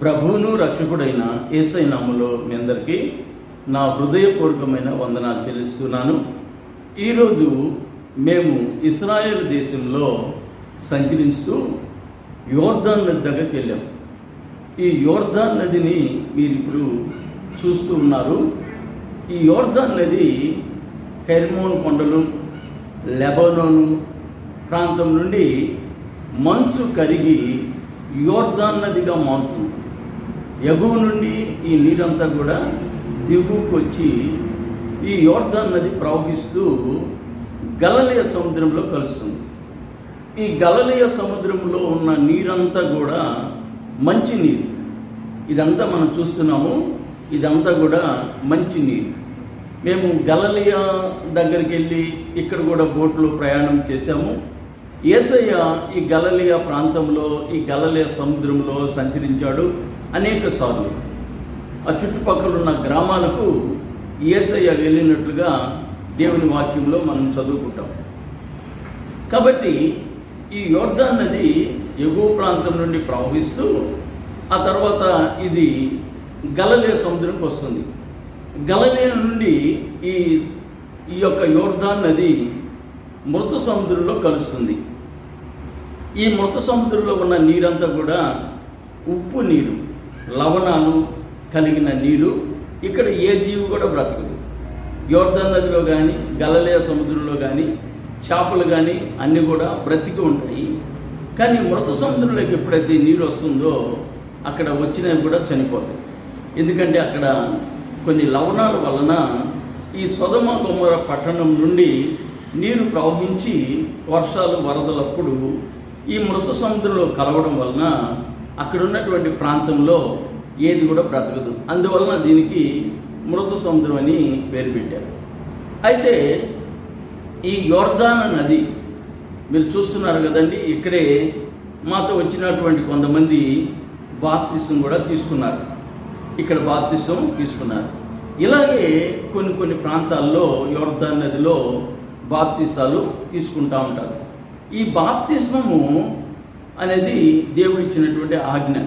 ప్రభువును రక్షకుడైన ఏసై నామములో మీ అందరికీ నా హృదయపూర్వకమైన వందనాలు చెల్లిస్తున్నాను. ఈరోజు మేము ఇస్రాయేల్ దేశంలో సంచరిస్తూ యోర్దాన్ నది దగ్గరికి వెళ్ళాం. ఈ యోర్ధాన్ నదిని మీరు ఇప్పుడు చూస్తూ ఉన్నారు. ఈ యోర్ధాన్ నది హెర్మోన్ కొండలు లెబనోను ప్రాంతం నుండి మంచు కరిగి యోర్దాన్ నదిగా మారుతుంది. ఎగువ నుండి ఈ నీరంతా కూడా దిగువకు వచ్చి ఈ యోర్ధన్ నది ప్రవహిస్తూ గలలీయ సముద్రంలో కలుస్తుంది. ఈ గలలీయ సముద్రంలో ఉన్న నీరంతా కూడా మంచి నీరు. ఇదంతా మనం చూస్తున్నాము. ఇదంతా కూడా మంచి నీరు. మేము గలలియ దగ్గరికి వెళ్ళి ఇక్కడ కూడా బోట్లో ప్రయాణం చేశాము. ఏసయ్య ఈ గలలియ ప్రాంతంలో ఈ గలలియ సముద్రంలో సంచరించాడు అనేక సార్లు. ఆ చుట్టుపక్కల ఉన్న గ్రామాలకు ఏసయ్య వెళ్ళినట్లుగా దేవుని వాక్యంలో మనం చదువుకుంటాం. కాబట్టి ఈ యోర్దాన్ నది ఎగువ ప్రాంతం నుండి ప్రవహిస్తూ ఆ తర్వాత ఇది గలలే సముద్రంకి వస్తుంది. గలలే నుండి ఈ ఈ యొక్క యోర్దాన్ నది మృత సముద్రంలో కలుస్తుంది. ఈ మృత సముద్రంలో ఉన్న నీరంతా కూడా ఉప్పు నీరు లవణాలు కలిగిన నీరు. ఇక్కడ ఏ జీవి కూడా బ్రతకదు. యోర్ధన్ నదిలో కానీ గలలే సముద్రంలో కానీ చేపలు కానీ అన్నీ కూడా బ్రతికి ఉంటాయి. కానీ మృత సముద్రంలోకి ఎప్పుడైతే నీరు వస్తుందో అక్కడ వచ్చినవి కూడా చనిపోతాయి. ఎందుకంటే అక్కడ కొన్ని లవణాల వలన ఈ సొదమ గుమ్మర పట్టణం నుండి నీరు ప్రవహించి వర్షాలు వరదలప్పుడు ఈ మృత సముద్రంలో కలవడం వలన అక్కడ ఉన్నటువంటి ప్రాంతంలో ఏది కూడా బ్రతకదు. అందువలన దీనికి మృత సముద్రం అని పేరు పెట్టారు. అయితే ఈ యోర్దాన నది మీరు చూస్తున్నారు కదండి ఇక్కడే మాతో వచ్చినటువంటి కొంతమంది బాప్తిసం కూడా తీసుకున్నారు. ఇక్కడ బాప్తిసం తీసుకున్నారు. ఇలాగే కొన్ని కొన్ని ప్రాంతాల్లో యోర్దాన్ నదిలో బాప్తిసాలు తీసుకుంటా ఉంటారు. ఈ బాప్తిస్మము అనేది దేవుడు ఇచ్చినటువంటి ఆజ్ఞ.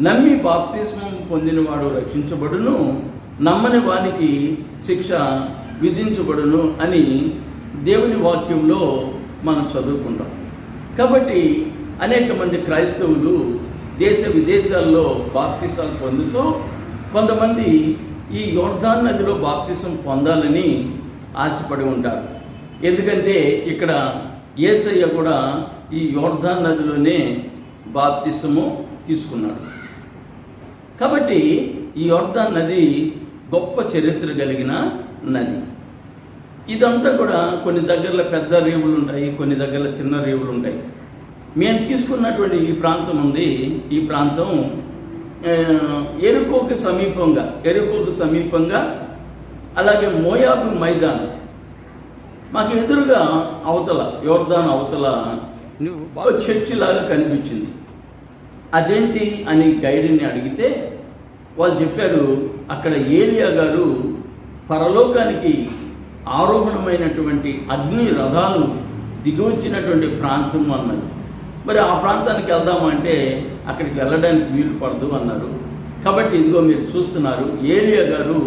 నమ్మి బాప్తిస్మం పొందినవాడు రక్షించబడును నమ్మని వానికి శిక్ష విధించబడును అని దేవుని వాక్యంలో మనం చదువుకుంటాం. కాబట్టి అనేక మంది క్రైస్తవులు దేశ విదేశాల్లో బాప్తిసాలు పొందుతూ కొంతమంది ఈ యోర్ధాన్ నదిలో బాప్తిసం పొందాలని ఆశపడి ఉంటారు. ఎందుకంటే ఇక్కడ ఏసయ్య కూడా ఈ యోర్ధాన్ నదిలోనే బాప్తిసము తీసుకున్నాడు. కాబట్టి ఈ యోర్ధాన్ నది గొప్ప చరిత్ర కలిగిన నది. ఇదంతా కూడా కొన్ని దగ్గరలో పెద్ద రేవులు ఉన్నాయి కొన్ని దగ్గరలో చిన్న రేవులు ఉంటాయి. మేము తీసుకున్నటువంటి ఈ ప్రాంతం ఉంది. ఈ ప్రాంతం ఎరుకోకి సమీపంగా ఎరుకోకు సమీపంగా అలాగే మోయాబు మైదాన్. మాకు ఎదురుగా అవతల యోర్దాన్ అవతల చర్చి లాగా కనిపించింది. అదేంటి అని గైడ్ని అడిగితే వాళ్ళు చెప్పారు అక్కడ ఏలియా గారు పరలోకానికి ఆరోహణమైనటువంటి అగ్ని రథాలు దిగివచ్చినటువంటి ప్రాంతం అన్నది. మరి ఆ ప్రాంతానికి వెళ్దామంటే అక్కడికి వెళ్ళడానికి వీలు పడదు అన్నారు. కాబట్టి ఇదిగో మీరు చూస్తున్నారు ఏలియా గారు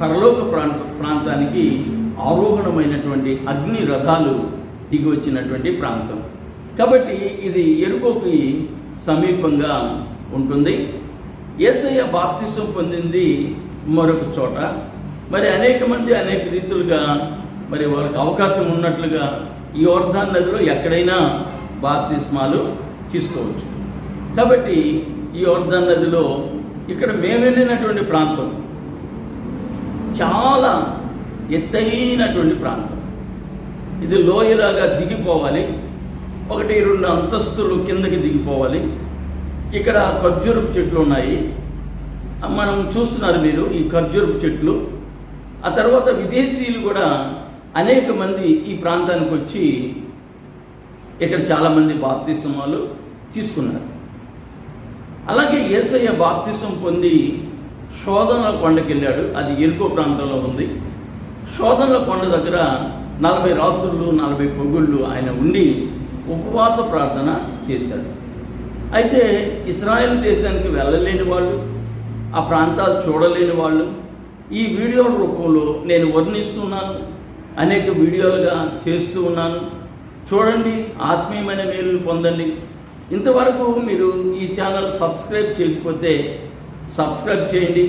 పరలోక ప్రాంత ప్రాంతానికి ఆరోహణమైనటువంటి అగ్ని రథాలు దిగి వచ్చినటువంటి ప్రాంతం. కాబట్టి ఇది ఎరుకోకి సమీపంగా ఉంటుంది. ఏసయ్య బాప్తిసం పొందింది మరొక చోట. మరి అనేక మంది అనేక రీతులుగా మరి వాళ్ళకి అవకాశం ఉన్నట్లుగా ఈ వర్ధాన్ నదిలో ఎక్కడైనా బాప్తిస్మాలు తీసుకోవచ్చు. కాబట్టి ఈ వర్ధాన్ నదిలో ఇక్కడ మేము వెళ్ళినటువంటి ప్రాంతం చాలా ఎత్తైనటువంటి ప్రాంతం. ఇది లోయలాగా దిగిపోవాలి. ఒకటి రెండు అంతస్తులు కిందకి దిగిపోవాలి. ఇక్కడ ఖర్జూరపు చెట్లు ఉన్నాయి. మనం చూస్తున్నారు మీరు ఈ ఖర్జూరపు చెట్లు. ఆ తర్వాత విదేశీయులు కూడా అనేక మంది ఈ ప్రాంతానికి వచ్చి ఇక్కడ చాలామంది బాప్తిసమాలు తీసుకున్నారు. అలాగే ఏసయ్య బాప్తిసం పొంది శోధన కొండకి వెళ్ళాడు అది ఎరుకో ప్రాంతంలో ఉంది. శోధనల కొండ దగ్గర నలభై రాత్రులు నలభై పొగుళ్ళు ఆయన ఉండి ఉపవాస ప్రార్థన చేశాడు అయితే ఇస్రాయెల్ దేశానికి వెళ్ళలేని వాళ్ళు ఆ ప్రాంతాలు చూడలేని వాళ్ళు ఈ వీడియోల రూపంలో నేను వర్ణిస్తున్నాను అనేక వీడియోలుగా చేస్తూ ఉన్నాను. చూడండి ఆత్మీయమైన మేలు పొందండి. ఇంతవరకు మీరు ఈ ఛానల్ సబ్స్క్రైబ్ చేయకపోతే సబ్స్క్రైబ్ చేయండి.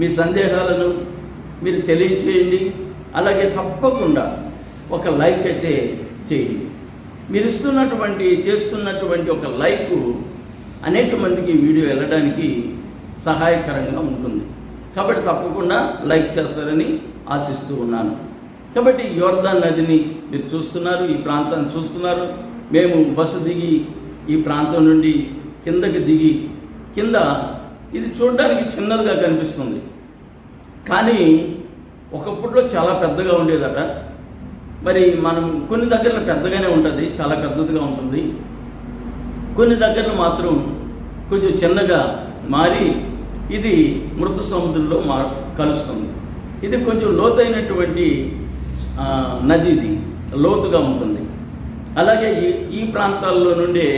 మీ సందేహాలను మీరు తెలియచేయండి అలాగే తప్పకుండా ఒక లైక్ అయితే చేయండి మీరు ఇస్తున్నటువంటి చేస్తున్నటువంటి ఒక లైక్ అనేక మందికి వీడియో వెళ్ళడానికి సహాయకరంగా ఉంటుంది. కాబట్టి తప్పకుండా లైక్ చేస్తారని ఆశిస్తూ ఉన్నాను. కాబట్టి యోర్దాన్ నదిని మీరు చూస్తున్నారు ఈ ప్రాంతాన్ని చూస్తున్నారు. మేము బస్సు దిగి ఈ ప్రాంతం నుండి కిందకి దిగి కింద ఇది చూడడానికి చిన్నదిగా కనిపిస్తుంది. కానీ ఒకప్పట్లో చాలా పెద్దగా ఉండేదట. మరి మనం కొన్ని దగ్గరలో పెద్దగానే ఉంటుంది చాలా పెద్దదిగా ఉంటుంది. కొన్ని దగ్గరలో మాత్రం కొంచెం చిన్నగా మారి ఇది మృత సముద్రంలో మా కలుస్తుంది. ఇది కొంచెం లోతైనటువంటి నది ఇది లోతుగా ఉంటుంది. అలాగే ఈ ఈ ప్రాంతాల్లో నుండే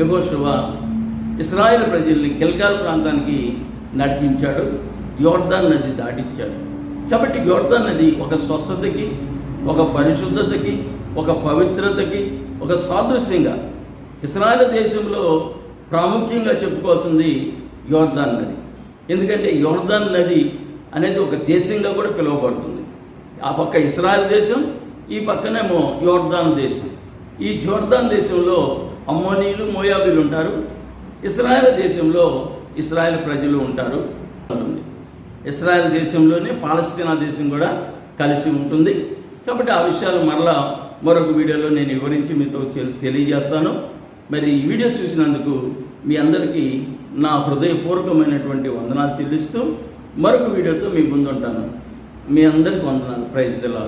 యహోశువ ఇస్రాయేల్ ప్రజల్ని గిల్గాల్ ప్రాంతానికి నడిపించాడు యోర్దాన్ నది దాటించాడు. కాబట్టి యోర్దాన్ నది ఒక స్వస్థతకి ఒక పరిశుద్ధతకి ఒక పవిత్రతకి ఒక సాదృశ్యంగా ఇస్రాయల్ దేశంలో ప్రాముఖ్యంగా చెప్పుకోవాల్సింది యోర్దాన్ నది. ఎందుకంటే యోర్దాన్ నది అనేది ఒక దేశంగా కూడా పిలువబడుతుంది. ఆ పక్క ఇస్రాయల్ దేశం ఈ పక్కనేమో యోర్దాన్ దేశం. ఈ జోర్దాన్ దేశంలో అమ్మోనీలు మోయాబీలు ఉంటారు. ఇస్రాయల్ దేశంలో ఇస్రాయల్ ప్రజలు ఉంటారు. ఇస్రాయల్ దేశంలోనే పాలస్తీనా దేశం కూడా కలిసి ఉంటుంది. కాబట్టి ఆ విషయాలు మరలా మరొక వీడియోలో నేను వివరించి మీతో తెలియజేస్తాను. మరి ఈ వీడియో చూసినందుకు మీ అందరికీ నా హృదయపూర్వకమైనటువంటి వందనాలు చెల్లిస్తూ మరొక వీడియోతో మీ ముందుంటాను. మీ అందరికీ వందనాలు. ప్రైజ్ దిలా